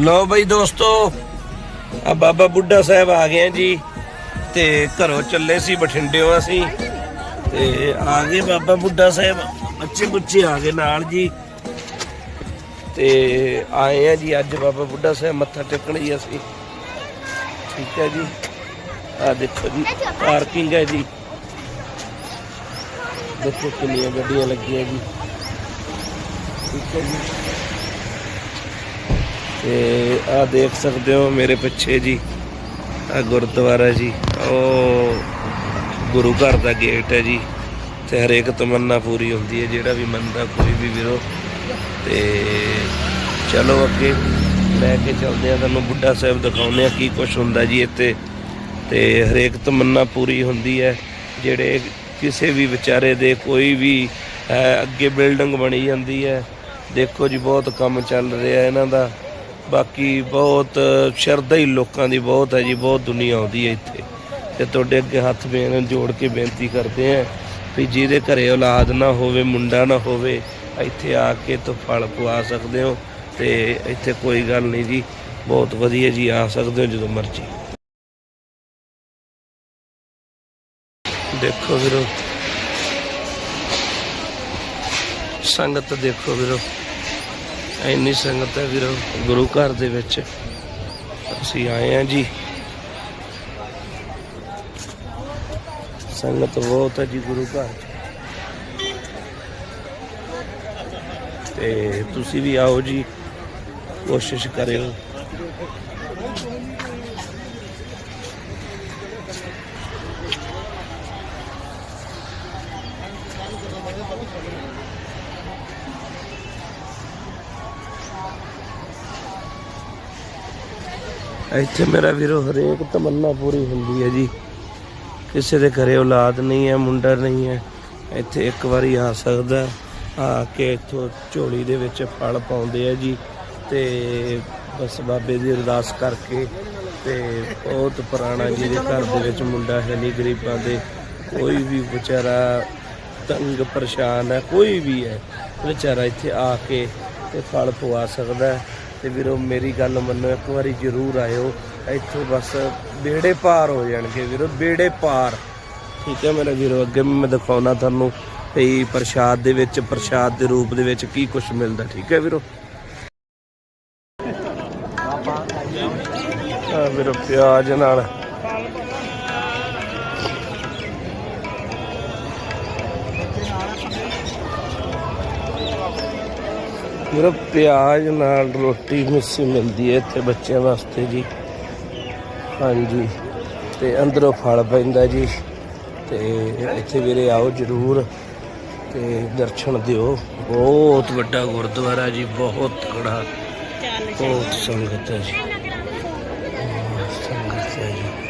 ਲਓ ਬਈ ਦੋਸਤੋ, ਆ ਬਾਬਾ ਬੁੱਢਾ ਸਾਹਿਬ ਆ ਗਏ ਜੀ, ਤੇ ਘਰੋਂ ਚੱਲੇ ਸੀ ਬਠਿੰਡਿਓਂ ਅਸੀਂ, ਤੇ ਆ ਗਏ ਬਾਬਾ ਬੁੱਢਾ ਸਾਹਿਬ, ਬੱਚੇ ਬੁੱਚੇ ਆ ਗਏ ਨਾਲ ਜੀ, ਤੇ ਆਏ ਆ ਜੀ ਅੱਜ ਬਾਬਾ ਬੁੱਢਾ ਸਾਹਿਬ ਮੱਥਾ ਟੇਕਣ ਜੀ ਅਸੀਂ, ਠੀਕ ਹੈ ਜੀ ਆ ਦੇਖੋ ਜੀ, ਪਾਰਕਿੰਗ ਹੈ ਜੀ, ਦੇਖੋ ਕਿੰਨੀਆਂ ਗੱਡੀਆਂ ਲੱਗੀਆਂ ਜੀ, ਠੀਕ ਹੈ ਜੀ। ਤੇ ਆ ਦੇਖ ਸਕਦੇ ਹੋ ਮੇਰੇ ਪਿੱਛੇ ਜੀ ਆ ਗੁਰਦੁਆਰਾ ਜੀ, ਉਹ ਗੁਰੂ ਘਰ ਦਾ ਗੇਟ ਹੈ ਜੀ, ਤੇ ਹਰੇਕ ਤਮੰਨਾ ਪੂਰੀ ਹੁੰਦੀ ਹੈ, ਜਿਹੜਾ ਵੀ ਮੰਨਦਾ ਕੋਈ ਵੀ ਵੀਰੋ। ਤੇ ਚਲੋ ਅੱਗੇ ਲੈ ਕੇ ਚੱਲਦੇ ਆ, ਤੁਹਾਨੂੰ ਬੁੱਢਾ ਸਾਹਿਬ ਦਿਖਾਉਂਦੇ ਆ ਕੀ ਕੁਝ ਹੁੰਦਾ ਜੀ ਇੱਥੇ। ਤੇ ਹਰੇਕ ਤਮੰਨਾ ਪੂਰੀ ਹੁੰਦੀ ਹੈ, ਜਿਹੜੇ ਕਿਸੇ ਵੀ ਵਿਚਾਰੇ ਦੇ ਕੋਈ ਵੀ ਹੈ ਅੱਗੇ ਬਿਲਡਿੰਗ ਬਣੀ ਜਾਂਦੀ ਹੈ। ਦੇਖੋ ਜੀ, ਬਹੁਤ ਕੰਮ ਚੱਲ ਰਿਹਾ ਇਹਨਾਂ ਦਾ। ਬਾਕੀ ਬਹੁਤ ਸ਼ਰਧਾ ਹੀ ਲੋਕਾਂ ਦੀ ਬਹੁਤ ਹੈ ਜੀ, ਬਹੁਤ ਦੁਨੀਆ ਆਉਂਦੀ ਹੈ ਇੱਥੇ। ਤੇ ਤੁਹਾਡੇ ਅੱਗੇ ਹੱਥ ਬੇਨ ਜੋੜ ਕੇ ਬੇਨਤੀ ਕਰਦੇ ਆ ਵੀ ਜਿਹਦੇ ਘਰੇ ਔਲਾਦ ਨਾ ਹੋਵੇ, ਮੁੰਡਾ ਨਾ ਹੋਵੇ, ਇੱਥੇ ਆ ਕੇ ਤੋਂ ਫਲ ਪਵਾ ਸਕਦੇ ਹੋ ਤੇ ਇੱਥੇ ਕੋਈ ਗੱਲ ਨਹੀਂ ਜੀ। ਬਹੁਤ ਵਧੀਆ ਜੀ, ਆ ਸਕਦੇ ਹੋ ਜਦੋਂ ਮਰਜ਼ੀ। ਦੇਖੋ ਵੀਰੋ। ਸੰਗਤ ਦੇਖੋ ਵੀਰੋ। ਇੰਨੀ ਸੰਗਤ ਹੈ ਵੀਰੋ, ਗੁਰੂ ਘਰ ਦੇ ਵਿੱਚ। ਅਸੀਂ ਆਏ ਆ ਜੀ। ਸੰਗਤ ਬਹੁਤ ਹੈ ਜੀ ਗੁਰੂ ਘਰ। 'ਚ ਤੇ ਤੁਸੀਂ ਵੀ ਆਓ ਜੀ, ਕੋਸ਼ਿਸ਼ ਕਰਿਓ। ਇੱਥੇ ਮੇਰਾ ਵੀਰੋ ਹਰੇਕ ਤਮੰਨਾ ਪੂਰੀ ਹੁੰਦੀ ਹੈ ਜੀ। ਕਿਸੇ ਦੇ ਘਰੇ ਔਲਾਦ ਨਹੀਂ ਹੈ, ਮੁੰਡਾ ਨਹੀਂ ਹੈ। ਇੱਥੇ ਇੱਕ ਵਾਰੀ ਆ ਸਕਦਾ, ਆ ਕੇ ਇੱਥੋਂ ਝੋਲੀ ਦੇ ਵਿੱਚ ਫਲ ਪਾਉਂਦੇ ਆ ਜੀ। ਤੇ ਬਸ ਬਾਬੇ ਦੀ ਅਰਦਾਸ ਕਰਕੇ ਤੇ ਬਹੁਤ ਪੁਰਾਣਾ ਜਿਹਦੇ ਘਰ ਦੇ ਵਿੱਚ ਮੁੰਡਾ ਹੈ ਨਹੀਂ, ਗਰੀਬਾਂ ਦੇ। ਕੋਈ ਵੀ ਵਿਚਾਰਾ ਤੰਗ ਪਰੇਸ਼ਾਨ ਹੈ, ਕੋਈ ਵੀ ਹੈ, ਵਿਚਾਰਾ ਇੱਥੇ ਆ ਕੇ ਤੇ ਫਲ ਪਵਾ ਸਕਦਾ ਹੈ। ਤੇ ਵੀਰੋ ਮੇਰੀ ਗੱਲ ਮੰਨੋ ਇੱਕ ਵਾਰੀ ਜ਼ਰੂਰ ਆਇਓ। ਇੱਥੋਂ ਬਸ ਬੇੜੇ ਪਾਰ ਹੋ ਜਾਣਗੇ ਵੀਰੋ ਬੇੜੇ ਪਾਰ। ਠੀਕ ਹੈ ਮੇਰੇ ਵੀਰੋ ਅੱਗੇ ਮੈਂ ਦਿਖਾਉਣਾ ਤੁਹਾਨੂੰ ਵੀ ਪ੍ਰਸ਼ਾਦ ਦੇ ਵਿੱਚ ਪ੍ਰਸ਼ਾਦ ਦੇ ਰੂਪ ਦੇ ਵਿੱਚ ਕੀ ਕੁਝ ਮਿਲਦਾ ਠੀਕ ਹੈ ਵੀਰੋ? ਆ ਵੀਰੋ ਪਿਆਜ਼ ਨਾਲ ਵੀਰੋ ਪਿਆਜ਼ ਨਾਲ ਰੋਟੀ ਮਿੱਸੀ ਮਿਲਦੀ ਹੈ ਇੱਥੇ ਬੱਚਿਆਂ ਵਾਸਤੇ ਜੀ। ਹਾਂਜੀ। ਤੇ ਅੰਦਰੋਂ ਫਲ ਪੈਂਦਾ ਜੀ। ਤੇ ਇੱਥੇ ਵੀਰੇ ਆਓ ਜਰੂਰ। ਤੇ ਦਰਸ਼ਨ ਦਿਓ। ਬਹੁਤ ਵੱਡਾ ਗੁਰਦੁਆਰਾ ਜੀ, ਬਹੁਤ ਬੜਾ ਬਹੁਤ ਸੰਗਤ ਹੈ ਜੀ। ਬਹੁਤ ਸੰਗਤ ਹੈ ਜੀ।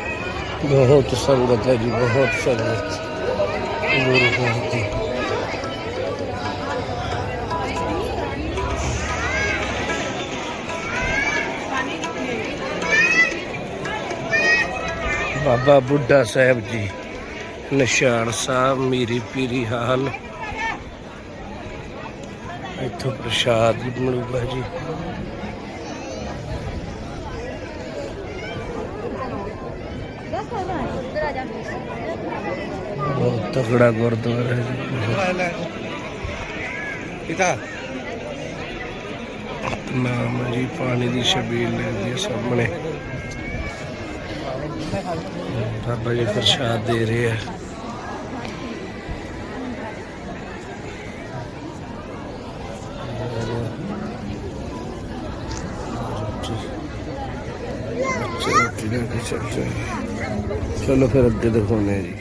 ਬਹੁਤ ਸੰਗਤ ਹੈ ਜੀ, ਬਹੁਤ ਸੰਗਤ। ਗੁਰੂ ਘਰ ਦੀ ਬਾਬਾ ਬੁੱਢਾ ਸਾਹਿਬ ਜੀ ਨਿਸ਼ਾਨ ਸਾਹਿਬ ਮੀਰੀ ਪੀਰੀ ਹਾਲ। ਇੱਥੋਂ ਪ੍ਰਸ਼ਾਦ ਵੀ ਮਿਲੂਗਾ ਜੀ। ਬਹੁਤ ਤਕੜਾ ਗੁਰਦੁਆਰਾ ਹੈ ਪਿਤਾ। ਨਾਮ ਜੀ ਪਾਣੀ ਦੀ ਛਬੀਲ ਲੈਂਦੀ ਹੈ ਸਾਹਮਣੇ। ਬਾਬਾ ਜੀ ਪ੍ਰਸ਼ਾਦ ਦੇ ਰਹੇ ਆ। ਚਲੋ ਫਿਰ ਅੱਗੇ ਦਿਖਾਉਂਦੇ ਆ ਜੀ।